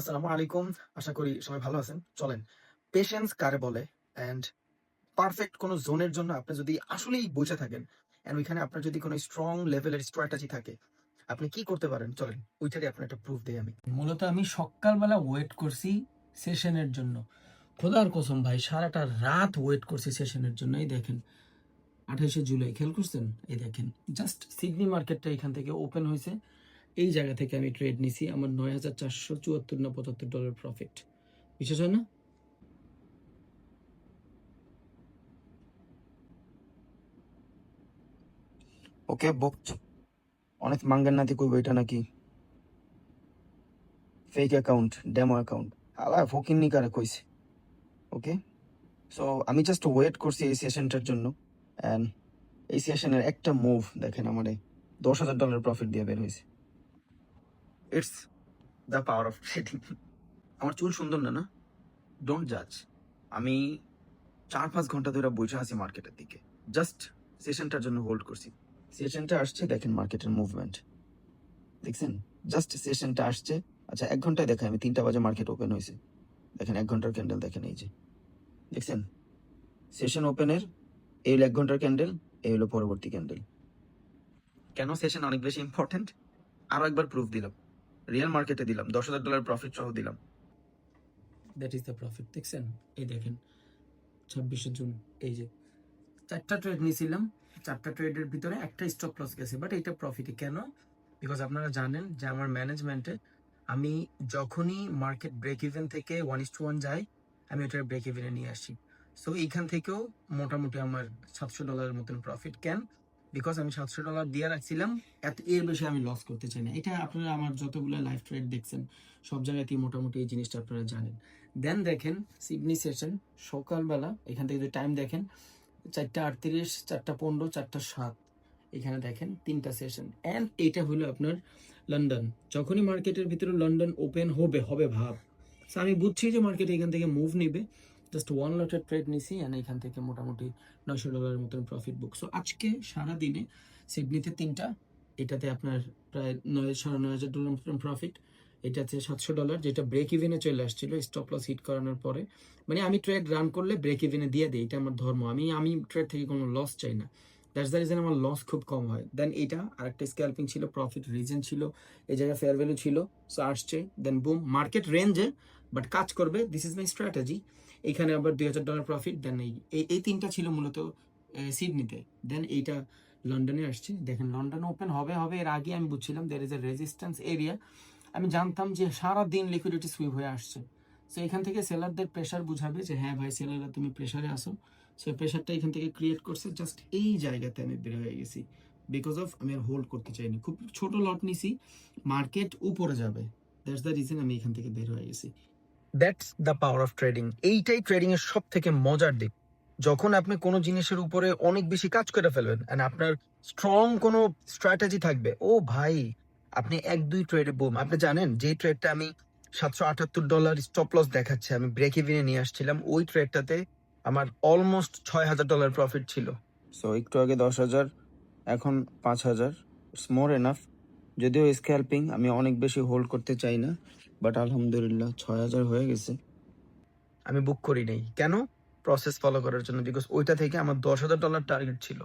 আসসালামু আলাইকুম। আশা করি সবাই ভালো আছেন। চলেন পেশেন্স কারে বলে অ্যান্ড পারফেক্ট কোনো জোনের জন্য আপনি যদি আসলেই বসে থাকেন অ্যান্ড ওইখানে আপনার যদি কোনো স্ট্রং লেভেলের স্ট্র্যাটেজি থাকে, আপনি কি করতে পারেন? চলেন, ওইটারই আপনার একটা প্রুফ দেই আমি। মূলত আমি সকালবেলা ওয়েট করছি সেশনের জন্য। খোদার কসম ভাই, সারাটা রাত ওয়েট করছি সেশনের জন্য। এই দেখেন, আঠাশে জুলাই, খেয়াল করছেন? এই দেখেন জাস্ট সিডনি মার্কেটটা এখান থেকে ওপেন হয়েছে। এই জায়গা থেকে আমি ট্রেড নিছি আমার নয় হাজার চারশো চুয়াত্তর না পঁচাত্তর ডলার প্রফিট বিশেষ হয় না? ওকে বুকড অনেক মাঙ্গেন নাতি কইব এটা নাকি? ফেক অ্যাকাউন্ট ডেমো অ্যাকাউন্ট আলা ফকিন নিকারে কইছে। ওকে সো আমি জাস্ট ওয়েট করছি এই সেশনটার জন্য। অ্যান্ড এই সেশনের একটা মুভ দেখেন আমারে। দশ হাজার ডলার প্রফিট দিয়ে বের হয়েছে। It's the power of trading আমার চুল সুন্দর না না? ডোন্ট জাজ আমি চার পাঁচ ঘণ্টা ধরে বসে আছি মার্কেটের দিকে। জাস্ট সেশনটার জন্য হোল্ড করছি। সেশনটা আসছে, দেখেন মার্কেটের মুভমেন্ট দেখছেন? জাস্ট সেশনটা আসছে। আচ্ছা এক ঘন্টায় দেখেন আমি তিনটা বাজে মার্কেট ওপেন হয়েছে। দেখেন, এক ঘণ্টার ক্যান্ডেল দেখেন এই যে। দেখছেন? সেশন ওপেনের এই হলো এক ঘণ্টার ক্যান্ডেল এই হলো পরবর্তী ক্যান্ডেল কেন সেশন অনেক বেশি ইম্পর্টেন্ট আরও একবার প্রুফ দিলাম। রিয়েল মার্কেটে দিলাম, দশ হাজার ডলার প্রফিট সহ দিলাম। দ্যাট ইজ দ্য প্রফিট দেখছেন? এই দেখেন, ছাব্বিশে জুন, এই যে। চারটা ট্রেড নিয়েছিলাম, চারটা ট্রেডের ভিতরে একটা স্টক লস গেছে বাট এটা প্রফিটই কেন? বিকজ আপনারা জানেন যে আমার ম্যানেজমেন্টে আমি যখনই মার্কেট ব্রেক ইভেন থেকে ওয়ান ইস টু ওয়ান যাই, আমি ওটার ব্রেক ইভেনে নিয়ে আসি। সো এইখান থেকেও মোটামুটি আমার সাতশো ডলারের মতন প্রফিট কেন? বিকজ আমি সাতশো ডলার দিয়ে রাখছিলাম, এত, এর বেশি আমি লস করতে চাই না। এটা আপনারা আমার যতগুলো লাইফ ট্রেড দেখছেন, সব জায়গাতেই মোটামুটি এই জিনিসটা আপনারা জানেন। দেন দেখেন সিডনি সেশন সকালবেলা, এখান থেকে যদি টাইম দেখেন, চারটা আটত্রিশ, চারটা পনেরো, চারটা সাত, এখানে দেখেন তিনটা সেশন অ্যান্ড এইটা হলো আপনার লন্ডন যখনই মার্কেটের ভিতরে লন্ডন ওপেন হবে হবে ভাব। আমি বুঝছি যে মার্কেট এখান থেকে মুভ নেবে। জাস্ট ওয়ান লটের ট্রেড নিছি অ্যান্ড এখান থেকে মোটামুটি নয়শো ডলারের মতন প্রফিট বুক সো আজকে সারা দিনে সিডনিতে তিনটা, এটাতে আপনার প্রায় নয়, সাড়ে নয় হাজার ডলার মতন প্রফিট এটাতে সাতশো ডলার, যেটা ব্রেক ইভেনে চলে আসছিল স্টপ লস হিট করানোর পরে। মানে আমি ট্রেড রান করলে ব্রেক ইভেনে দিয়ে দিই, এটা আমার ধর্ম। আমি আমি ট্রেড থেকে কোনো লস চাই না। দ্যাটস দ্য রিজন আমার লস খুব কম হয়। দেন এটা আরেকটা স্ক্যাল্পিং ছিল প্রফিট রিজন ছিল, এই জায়গায় ফেয়ার ভ্যালু ছিল সো আসছে দেন বুম মার্কেট রেঞ্জে বাট কাজ করবে দিস ইজ মাই স্ট্র্যাটেজি এখানে আবার দুই হাজার ডলার প্রফিট দেন এই, এই- তিনটা ছিল মূলত সিডনিতে দেন এইটা লন্ডনে আসছে। দেখেন লন্ডন ওপেন হবে হবে, এর আগে আমি বুঝছিলাম there is a resistance area আমি জানতাম যে সারা দিন লিকুইডিটি সুইপ হয়ে আসছে। সো এখান থেকে সেলারদের প্রেশার বুঝাবে যে হ্যাঁ ভাই সেলাররা তুমি প্রেশারে আসো সো প্রেশারটা এখান থেকে ক্রিয়েট করছে। জাস্ট এই জায়গাতে আমি বের হয়ে গেছি। বিকজ অফ আমি আর হোল্ড করতে চাইনি। খুব ছোট লট নিছি। মার্কেট উপরে যাবে। দ্যাটস দ্য রিজন আমি এখান থেকে বের হয়ে গেছি। That's the power of trading এইটাই ট্রেডিং এর সব থেকে মজার দিক। যখন আপনি কোনো জিনিসের উপরে অনেক বেশি কাজ করে ফেলবেন এন্ড আপনার স্ট্রং কোনো স্ট্র্যাটেজি থাকবে, ও ভাই, আপনি এক দুই ট্রেডে বুম আপনি জানেন, যে ট্রেডটা আমি সাতশো আটাত্তর ডলার স্টপ লস দেখাচ্ছে, আমি ব্রেক ইভিনে নিয়ে আসছিলাম, ওই ট্রেডটাতে আমার অলমোস্ট ছয় হাজার ডলার প্রফিট ছিল। সো একটু আগে দশ হাজার, এখন পাঁচ হাজার ইটস মোর এনাফ যদিও স্ক্যাল্পিং আমি অনেক বেশি হোল্ড করতে চাই না। বাট আলহামদুলিল্লাহ ছয় হাজার হয়ে গেছে। আমি বুক করি নাই। কেন? প্রসেস ফলো করার জন্য বিকজ ওইটা থেকে আমার দশ হাজার ডলার টার্গেট ছিল।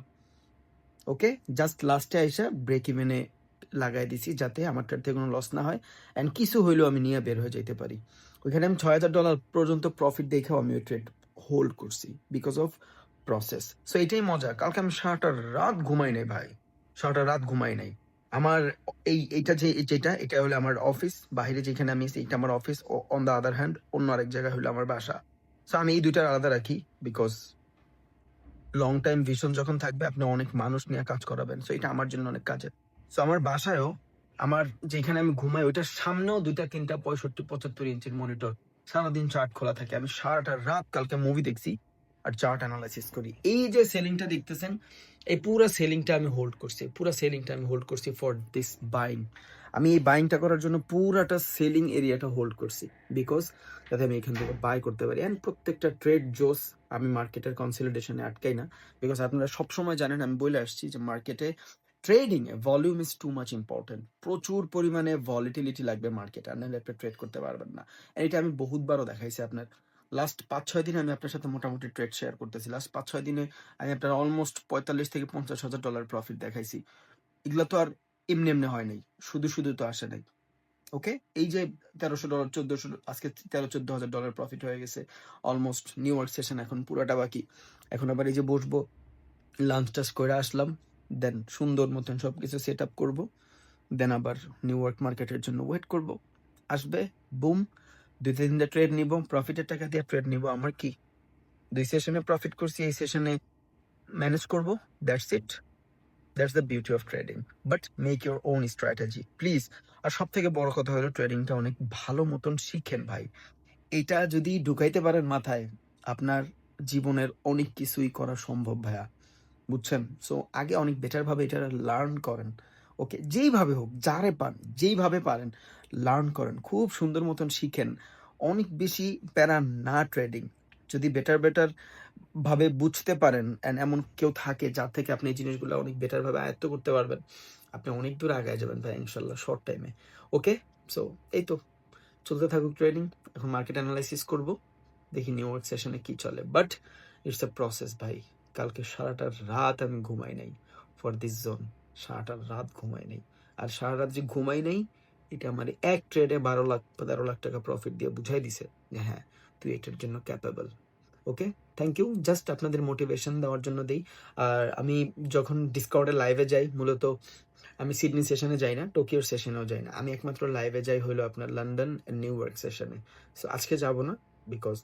ওকে জাস্ট লাস্টে আইসা ব্রেক ইভেনে লাগাই দিছি যাতে আমার ট্রেড থেকে কোনো লস না হয়। অ্যান্ড কিছু হইলেও আমি নিয়ে বের হয়ে যেতে পারি। ওইখানে আমি ছয় হাজার ডলার পর্যন্ত প্রফিট দেখেও আমি ওই ট্রেড হোল্ড করছি বিকজ অফ প্রসেস সো এটাই মজা। কালকে আমি সারাটা রাত ঘুমাই নাই ভাই। সারাটা রাত ঘুমাই নাই। আমার এই, এইটা যে, যেটা, এটা হলো আমার অফিস বাইরে যেখানে আমি এটা আমার office on the other hand অন্য আরেক জায়গায় হলো আমার বাসা। সো আমি এই দুইটার আলাদা রাখি বিকজ লং টাইম ভিশন যখন থাকবে, আপনি অনেক মানুষ নিয়ে কাজ করাবেন। সো এটা আমার জন্য অনেক কাজের। সো আমার বাসায়ও আমার যেখানে আমি ঘুমাই, ওইটার সামনেও দুইটা, তিনটা, পঁয়ষট্টি, পঁচাত্তর ইঞ্চির মনিটর সারাদিন চার্ট খোলা থাকে। আমি সারাটা রাত কালকে মুভি দেখছি আর চার্ট অ্যানালাইসিস করি। এই যে সেলিংটা দেখতেছেন এই পুরো সেলিংটা আমি হোল্ড করছি, পুরো সেলিংটা আমি হোল্ড করছি ফর দিস বাইং আমি এই বাইংটা করার জন্য পুরাটা সেলিং এরিয়াটা হোল্ড করছি বিকজ যাতে আমি এখান থেকে বাই করতে পারি। অ্যান্ড প্রত্যেকটা ট্রেড জোস আমি মার্কেটের কনসলিডেশনে আটকাই না বিকজ আপনারা সবসময় জানেন, আমি বলে আসছি যে মার্কেটে trading a volume is too much important প্রচুর পরিমাণে ভলিটিলিটি লাগবে মার্কেটে আর নাহলে আপনি ট্রেড করতে পারবেন না। এটা আমি বহুতবারও দেখাইছি আপনার। লাস্ট পাঁচ ছয় দিনে আমি আপনার সাথে মোটামুটি ট্রেড শেয়ার করতেছি। লাস্ট পাঁচ ছয় দিনে আমি আপনার অলমোস্ট পঁয়তাল্লিশ থেকে পঞ্চাশ হাজার ডলার প্রফিট দেখাইছি। এগুলো তো আর এমনি এমনি হয় নাই। শুধু শুধু তো আসে নাই। ওকে এই যে তেরোশো ডলার চোদ্দশো আজকে তেরো, চোদ্দ হাজার ডলার প্রফিট হয়ে গেছে। অলমোস্ট নিউ ইয়র্ক সেশন এখন পুরোটা বাকি। এখন আবার এই যে বসবো লাঞ্চ টাচ করে আসলাম। দেন সুন্দর মতন সব কিছু সেট আপ করব। দেন আবার নিউ ইয়র্ক মার্কেটের জন্য ওয়েট করব। আসবে বুম দুই তিনটা ট্রেড নিব প্রফিটের টাকা দিয়ে ট্রেড নিব। আমার কি? দুই সেশনে প্রফিট করছি, এই সেশনে ম্যানেজ করব that's it that's the beauty of trading but make your own strategy please আর সব থেকে বড় কথা হলো ট্রেডিংটা অনেক ভালো মতন শিখেন ভাই। এটা যদি ঢুকাইতে পারেন মাথায়, আপনার জীবনের অনেক কিছুই করা সম্ভব ভাইয়া। বুঝছেন? সো আগে অনেক বেটার ভাবে এটা লার্ন করেন। ওকে, যেইভাবে হোক, যারে পান, যেইভাবে পারেন লার্ন করেন। খুব সুন্দর মতন শিখেন। অনেক বেশি প্যারা না ট্রেডিং যদি বেটার বেটার ভাবে বুঝতে পারেন অ্যান্ড এমন কেউ থাকে যার থেকে আপনি এই জিনিসগুলো অনেক বেটারভাবে আয়ত্ত করতে পারবেন, আপনি অনেক দূর আগায় যাবেন ভাই ইনশাল্লাহ শর্ট টাইমে ওকে? সো এই তো। চলতে থাকুক ট্রেডিং এখন মার্কেট অ্যানালাইসিস করব। দেখি নিউ ইয়র্ক সেশনে কী চলে। বাট ইটস এ প্রসেস ভাই। কালকে সারাটা রাত আমি ঘুমাই নাই ফর দিস জোন সারাটা রাত ঘুমাই নাই। আর সারা রাত যে ঘুমাই নাই, এটা আমার এক ট্রেডে বারো লাখ তেরো লাখ টাকা প্রফিট দিয়ে বুঝাই দিছে যে হ্যাঁ তুই এটার জন্য capable okay thank you just আপনাদের মোটিভেশন দেওয়ার জন্য দিই। আর আমি যখন ডিসকাউন্টে লাইভে যাই, মূলত আমি সিডনি সেশনে যাই না টোকিওর সেশনেও যাই না। আমি একমাত্র লাইভে যাই হলো আপনার লন্ডন নিউ ইয়র্ক সেশনে সো আজকে যাব না বিকজ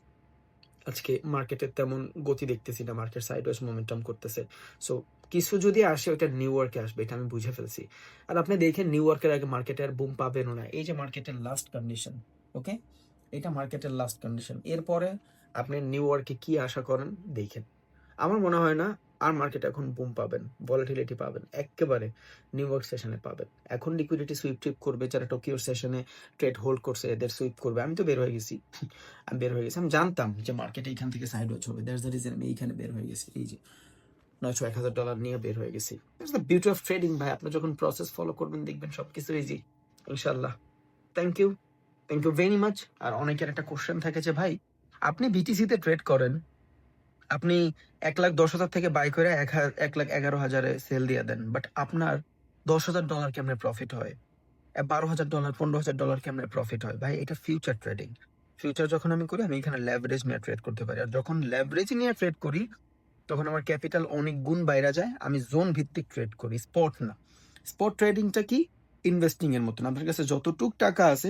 আজকে মার্কেটের তেমন গতি দেখতেছি না মার্কেট সাইডওয়েজ মোমেন্টাম করতেছে। সো কিছু যদি আসে, ওইটা নিউ ইয়র্কে আসবে, এটা আমি বুঝে ফেলছি। আর আপনি দেখেন নিউ ইয়র্কের আগে মার্কেটে আর বুম পাবেন না। এই যে মার্কেটের লাস্ট কন্ডিশন ওকে এটা মার্কেটের লাস্ট কন্ডিশন এরপরে আপনি নিউ ইয়র্কে কি আশা করেন? দেখেন। আমার মনে হয় না আর মার্কেট এখন বুম পাবেন ভলাটিলিটি পাবেন, একেবারে নিউ ইয়র্ক সেশনে পাবেন। এখন লিকুইডিটি সুইপ টুইপ করবে যারা টোকিওর সেশনে ট্রেড হোল্ড করছে, এদের সুইপ করবে। আমি তো বের হয়ে গেছি। আমি বের হয়ে গেছি। আমি জানতাম যে মার্কেট এইখান থেকে সাইড ওয়েজ হবে। দ্যাটস দ্য রিজন আমি এইখানে বের হয়ে গেছি। এই যে নয়শো এক হাজার ডলার নিয়ে বের হয়ে গেছি। That's the beauty of trading ভাই। আপনি যখন প্রসেস ফলো করবেন, দেখবেন সব কিছু ইজি ইনশাল্লাহ thank you thank you very much আর অনেকের একটা কোশ্চেন থাকে যে, ভাই, আপনি বিটিসিতে ট্রেড করেন? আপনি এক লাখ দশ হাজার থেকে বাই করে এক লাখ এগারো হাজারে সেল দিয়ে দেন বাট আপনার দশ হাজার ডলার কেমনে প্রফিট হয়? বারো হাজার ডলার পনেরো হাজার ডলার কেমনে প্রফিট হয়? ভাই, এটা ফিউচার ট্রেডিং ফিউচার যখন আমি করি, আমি এখানে ল্যাভারেজ নিয়ে ট্রেড করতে পারি। আর যখন ল্যাভারেজ নিয়ে ট্রেড করি, তখন আমার ক্যাপিটাল অনেক গুণ বাইরে যায়। আমি জোন ভিত্তিক ট্রেড করি স্পট না। স্পট ট্রেডিংটা কি? ইনভেস্টিং এর মতন। আপনার কাছে যতটুক টাকা আছে,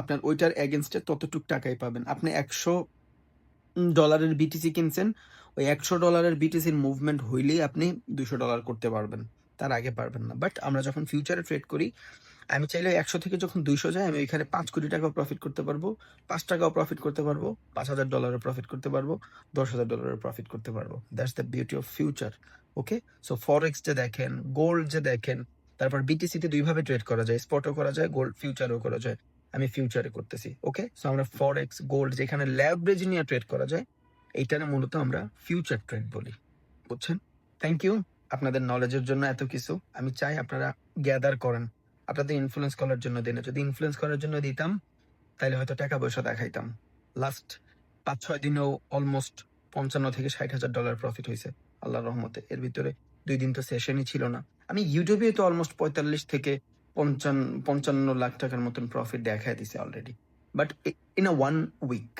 আপনার ওইটার এগেনস্টে ততটুক টাকাই পাবেন। আপনি একশো ডলারের বিটিসি কিনছেন, ওই একশো ডলারের বিটিসির মুভমেন্ট হইলেই আপনি দুশো ডলার করতে পারবেন। তার আগে পারবেন না। বাট আমরা যখন ফিউচারে ট্রেড করি, আমি চাইলে একশো থেকে যখন দুইশো যায়, আমি ওইখানে পাঁচ কোটি টাকাও প্রফিট করতে পারব, পাঁচ টাকাও প্রফিট করতে পারব, পাঁচ হাজার ডলারের প্রফিট করতে পারব, দশ হাজার ডলারের প্রফিট করতে পারব। That's the beauty of future okay so forex যে দেখেন গোল্ড যে দেখেন, তারপর বিটিসিতে দুইভাবে ট্রেড করা যায় স্পটও করা যায় গোল্ড ফিউচারও করা যায়। আমি ফিউচারে করতেছি ওকে সো আমরা ফরেক্স গোল্ড যেখানে ল্যাবরেজ নিয়ে ট্রেড করা যায়, এইটারে মূলত আমরা ফিউচার ট্রেড বলি, বুঝছেন? থ্যাংক ইউ আপনাদের নলেজের জন্য এত কিছু। আমি চাই আপনারা গ্যাদার করেন, আপনাদের ইনফ্লুয়েন্স করার জন্য দিনে। যদি ইনফ্লুয়েন্স করার জন্য দিতাম তাহলে হয়তো টাকা পয়সা দেখাইতাম। লাস্ট পাঁচ ছয় দিনেও অলমোস্ট পঞ্চান্ন থেকে ষাট হাজার ডলার প্রফিট হয়েছে আল্লাহর রহমতে। এর ভিতরে দুই দিন তো সেশনই ছিল না। আমি ইউটিউবে তো অলমোস্ট পঁয়তাল্লিশ থেকে পঞ্চান্ন পঞ্চান্ন লাখ টাকার মতন প্রফিট দেখাই দিছে already but in a one week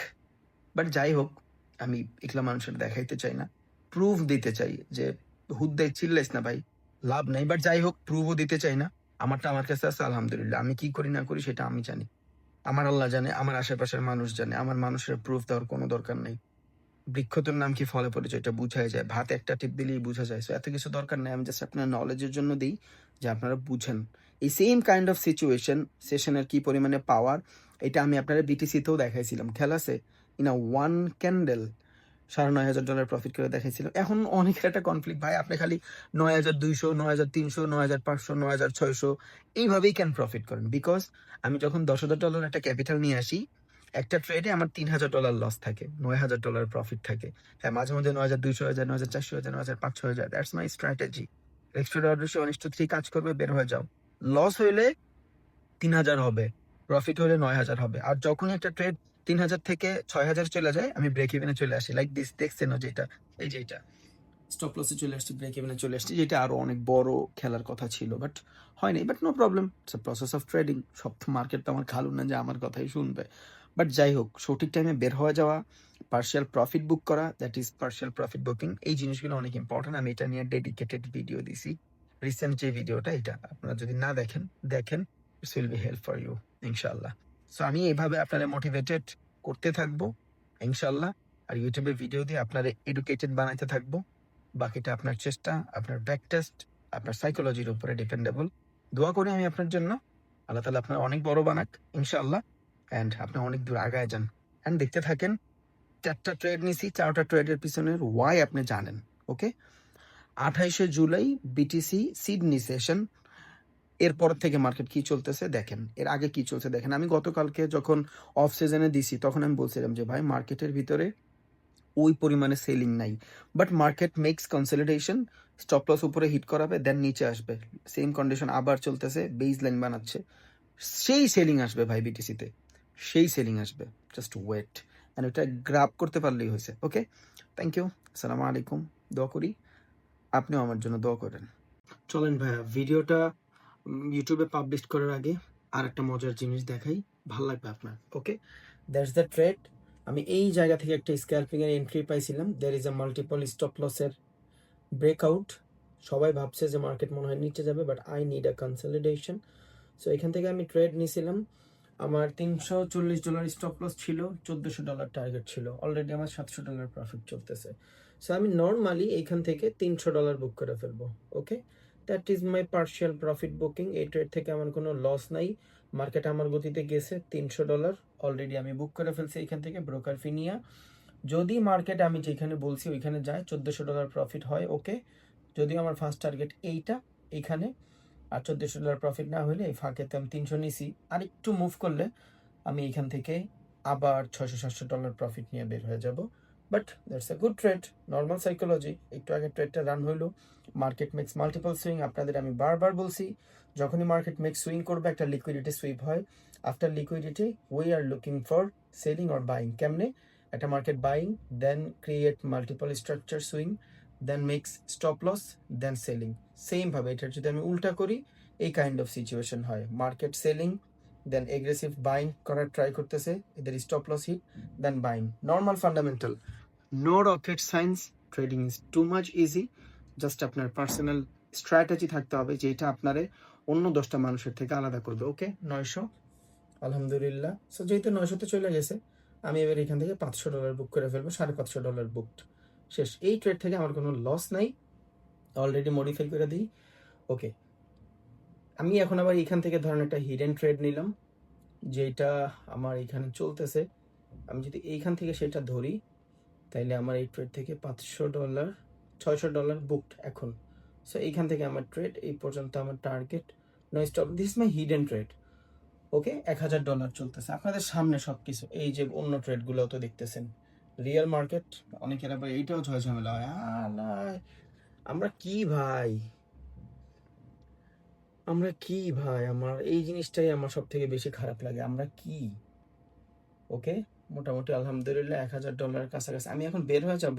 but যাই হোক, আমি এগুলা মানুষের দেখাইতে চাই না। প্রুফ দিতে চাই যে হুদ্দায় চিল্লাইস না ভাই, লাভ নাই। বাট যাই হোক প্রুফও দিতে চাই না। আমারটা আমার কাছে আছে, আলহামদুলিল্লাহ। আমি কি করি না করি সেটা আমি জানি। আমার আল্লাহ জানে, আমার আশেপাশের মানুষ জানে। আমার মানুষের প্রুফ দেওয়ার কোনো দরকার নেই। বৃক্ষতর নাম কি ফলে পরিচয় এটা বুঝাই যায়। ভাত একটা টিপ দিলেই বুঝা যায়। এত কিছু দরকার নেই। আমি জাস্ট আপনার নলেজের জন্য দিই যে আপনারা বুঝেন। এই সেম কাইন্ড অফ সিচুয়েশন সেশনের কি পরিমাণে পাওয়ার এটা আমি আপনারা বিটিসিতেও দেখাইছিলাম। খেলা আছে? ইন আ ওয়ান ক্যান্ডেল সাড়ে নয় হাজার ডলার প্রফিট করে দেখাইছিলাম। এখন অনেকের একটা কনফ্লিক্ট ভাই, আপনি খালি নয় হাজার দুইশো, নয় হাজার তিনশো, নয় হাজার পাঁচশো, নয় হাজার ছয়শো, এইভাবেই ক্যান প্রফিট করেন। বিকজ আমি যখন দশ হাজার ডলার একটা ক্যাপিটাল নিয়ে আসি, একটা ট্রেডে আমার তিন হাজার ডলার লস থাকে, নয় হাজার ডলার প্রফিট থাকে। হ্যাঁ মাঝে মাঝে নয় হাজার দুইশো হাজার নয় হাজার চারশো হাজার নয় হাজার পাঁচশো হাজার that's my strategy extra one two three কাজ করবে, বের হয়ে যাও। লস হইলে তিন হাজার হবে প্রফিট হলে নয় হাজার হবে। আর যখনই একটা ট্রেড তিন হাজার থেকে ছয় হাজার চলে যায়, আমি ব্রেক ইভেনে চলে আসি। লাইক দিস দেখছেন যেটা এই যে এটা। স্টপ লসে চলে আসছি ব্রেক ইভেনে চলে আসছি, যেটা আরও অনেক বড় খেলার কথা ছিল বাট হয়নি but no problem it's process of trading সব মার্কেট তো আমার খালু না যে আমার কথাই শুনবে। বাট যাই হোক, সঠিক টাইমে বের হয়ে যাওয়া পার্শিয়াল প্রফিট বুক করা that is partial profit booking এই জিনিসগুলো অনেক ইম্পর্টেন্ট আমি এটা নিয়ে ডেডিকেটেড ভিডিও দিছি। রিসেন্ট যে ভিডিওটা, এটা আপনারা যদি না দেখেন দেখেন it's will be help for you ইনশাল্লাহ সো আমি এইভাবে আপনারা মোটিভেটেড করতে থাকব ইনশাল্লাহ আর ইউটিউবে ভিডিও দিয়ে আপনারা এডুকেটেড বানাইতে থাকব। বাকিটা আপনার চেষ্টা, আপনার ব্যাক টেস্ট আপনার সাইকোলজির উপরে ডিপেন্ডেবল দোয়া করি আমি আপনার জন্য। আল্লাহ তালা আপনার অনেক বড় বানাক, ইনশাআল্লাহ। অ্যান্ড আপনি অনেক দূর আগায় যান। অ্যান্ড দেখতে থাকেন, চারটা ট্রেড নিছি, চারটা ট্রেডের পিছনের ওয়াই আপনি জানেন ওকে আঠাইশে জুলাই বিটিসি সিডনি সেশন এরপর থেকে মার্কেট কি চলতেছে দেখেন, এর আগে কি চলছে দেখেন। আমি গতকালকে যখন অফ সিজনে দিছি, তখন আমি বলছিলাম যে, ভাই মার্কেটের ভিতরে ওই পরিমাণে সেলিং নাই। But market makes consolidation stop loss উপরে হিট করাবে দেন নিচে আসবে। সেম কন্ডিশন আবার চলতেছে বেজ লাইন বানাচ্ছে। সেই সেলিং আসবে ভাই বিটিসিতে সেই সেলিং আসবে। জাস্ট ওয়েট অ্যান্ড ওটা গ্রাপ করতে পারলেই হয়েছে। ওকে থ্যাংক ইউ আসসালামু আলাইকুম। দোয়া করি। আপনিও আমার জন্য দোয়া করেন। চলেন ভাইয়া, ভিডিওটা ইউটিউবে পাবলিশ করার আগে আর একটা মজার জিনিস দেখাই, ভালো লাগবে আপনার ওকে দ্যাটস দ্য ট্রেড আমি এই জায়গা থেকে একটা স্ক্যালপিং এর এন্ট্রি পাইছিলাম there is a multiple stop লসের ব্রেকআউট সবাই ভাবছে যে মার্কেট মনে হয় নিচে যাবে but I need a consolidation so এখান থেকে আমি ট্রেড নিয়েছিলাম আমার তিনশো চল্লিশ ডলার স্টপ লস ছিল, চোদ্দোশো ডলার টার্গেট ছিল অলরেডি আমার সাতশো ডলার প্রফিট চলতেছে। সো আমি নর্মালি এইখান থেকে তিনশো ডলার বুক করে ফেলব okay that is my partial profit booking এই ট্রেড থেকে আমার কোনো লস নাই। মার্কেট আমার গতিতে গেছে, তিনশো ডলার অলরেডি আমি বুক করে ফেলছি এখান থেকে ব্রোকার ফি নিয়ে। যদি মার্কেট আমি যেখানে বলছি ওইখানে যায়, চোদ্দোশো ডলার প্রফিট হয় ওকে যদিও আমার ফার্স্ট টার্গেট এইটা, এইখানে, আর চোদ্দোশো ডলার প্রফিট না হলে এই ফাঁকেতে আমি তিনশো নিছি। আর একটু মুভ করলে আমি এখান থেকে আবার ছশো সাতশো ডলার প্রফিট নিয়ে বের হয়ে যাব। But that's a good trade normal psychology একটু আগে ট্রেডটা রান হইল। মার্কেট মেক্স মাল্টিপল সুইং আপনাদের আমি বারবার বলছি, যখনই মার্কেট মেক্স সুইং করবে, একটা লিকুইডিটি সুইপ হয়। After liquidity we are looking for selling or buying কেমনে? একটা market buying then create multiple structure swing then makes stop loss then selling same ভাবে এটা যদি আমি উল্টা করি, এই কাইন্ড অফ সিচুয়েশন হয়। Market selling then aggressive buying করার ট্রাই করতেছে। এদের stop loss hit then buying normal fundamental no rocket science trading is too much easy just আপনার পার্সোনাল স্ট্র্যাটেজি থাকতে হবে যেটা আপনারে অন্য দশটা মানুষের থেকে আলাদা করবে ওকে নয়শো। আলহামদুলিল্লাহ। সো যেহেতু নয়শোতে চলে গেছে, আমি এবার এখান থেকে পাঁচশো ডলার বুক করে ফেলব, সাড়ে পাঁচশো ডলার বুকড শেষ। এই ট্রেড থেকে আমার কোনো লস নাই। অলরেডি মডিফাই করে দিই। ওকে আমি এখন আবার এখান থেকে ধরেন একটা হিডেন ট্রেড নিলাম, যেটা আমার এখানে চলতেছে। আমি যদি এইখান থেকে সেটা ধরি তাইলে আমার এই ট্রেড থেকে পাঁচশো ডলার ছয়শো ডলার বুকড এখন। সো এইখান থেকে আমার ট্রেড এই পর্যন্ত আমার target no stop this my hidden trade okay এক হাজার ডলার চলতেছে। আপনাদের সামনে সব কিছু এই যে অন্য ট্রেডগুলো তো দেখতেছেন। রিয়েল মার্কেট অনেকের আবার এইটাও ছয় ঝামেলা হয়। আমরা কি ভাই? আমরা কি ভাই? আমার, এই জিনিসটাই আমার সব থেকে বেশি খারাপ লাগে। আমরা কি? ওকে মোটামুটি আলহামদুলিল্লাহ এক হাজার ডলারের কাছাকাছি। আমি এখন বের হয়ে যাব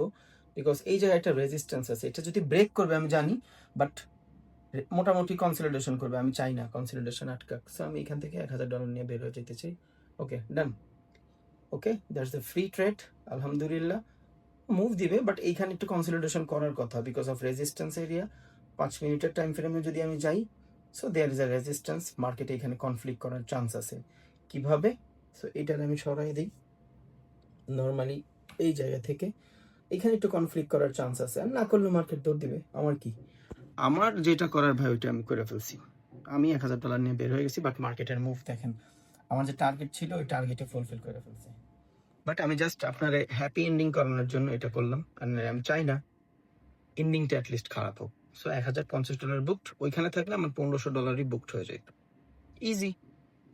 বিকজ এই জায়গায় একটা রেজিস্ট্যান্স আছে। এটা যদি ব্রেক করবে, আমি জানি বাট মোটামুটি কনসলিডেশন করবে। আমি চাই না কনসলিডেশন আটকাক। সো আমি এখান থেকে এক হাজার ডলার নিয়ে বের হয়ে যেতে চাই। Okay done okay that's the free trade আলহামদুলিল্লাহ। মুভ দিবে বাট এইখানে একটু কনসলিডেশন করার কথা। বিকজ অফ রেজিস্ট্যান্স এরিয়া পাঁচ মিনিটের টাইম ফ্রেমে যদি আমি যাই so there is a resistance মার্কেটে এখানে কনফ্লিক্ট করার চান্স আছে। কীভাবে? সো এটার আমি সরাই দিই। নর্মালি এই জায়গা থেকে। এখানে একটু কনফ্লিক্ট করার চান্স আছে। আর না করলে মার্কেট দৌড় দিবে। আমার কি? আমার যেটা করার ভাই, ওইটা আমি করে ফেলছি। আমি এক হাজার ডলার নিয়ে বের হয়ে গেছি, বাট মার্কেটের মুভ দেখেন। আমার যে টার্গেট ছিল, ওই টার্গেটে ফুলফিল করে ফেলছি। বাট আমি জাস্ট আপনার হ্যাপি এন্ডিং করানোর জন্য এটা করলাম। আর আমি চাই না এন্ডিংটা অ্যাটলিস্ট খারাপ হোক। সো এক হাজার পঞ্চাশ ডলার বুকড ওইখানে থাকলে আমার পনেরোশো ডলারই বুকড হয়ে যেত। Easy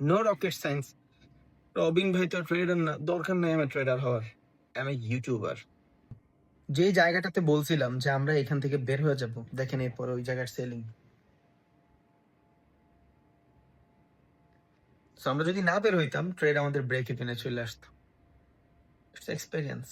no rocket science Robin ভাই তো ট্রেডার না, দরকার নেই আমি ট্রেডার হওয়ার। আমি ইউটিউবার যে জায়গাটাতে বলছিলাম যে আমরা এখান থেকে বের হয়ে যাব, দেখেন এরপর ওই জায়গার সেলিং আমরা যদি না বের হইতাম ট্রেড আমাদের ব্রেক ইভেনে চলে আসতো। এক্সপিরিয়েন্স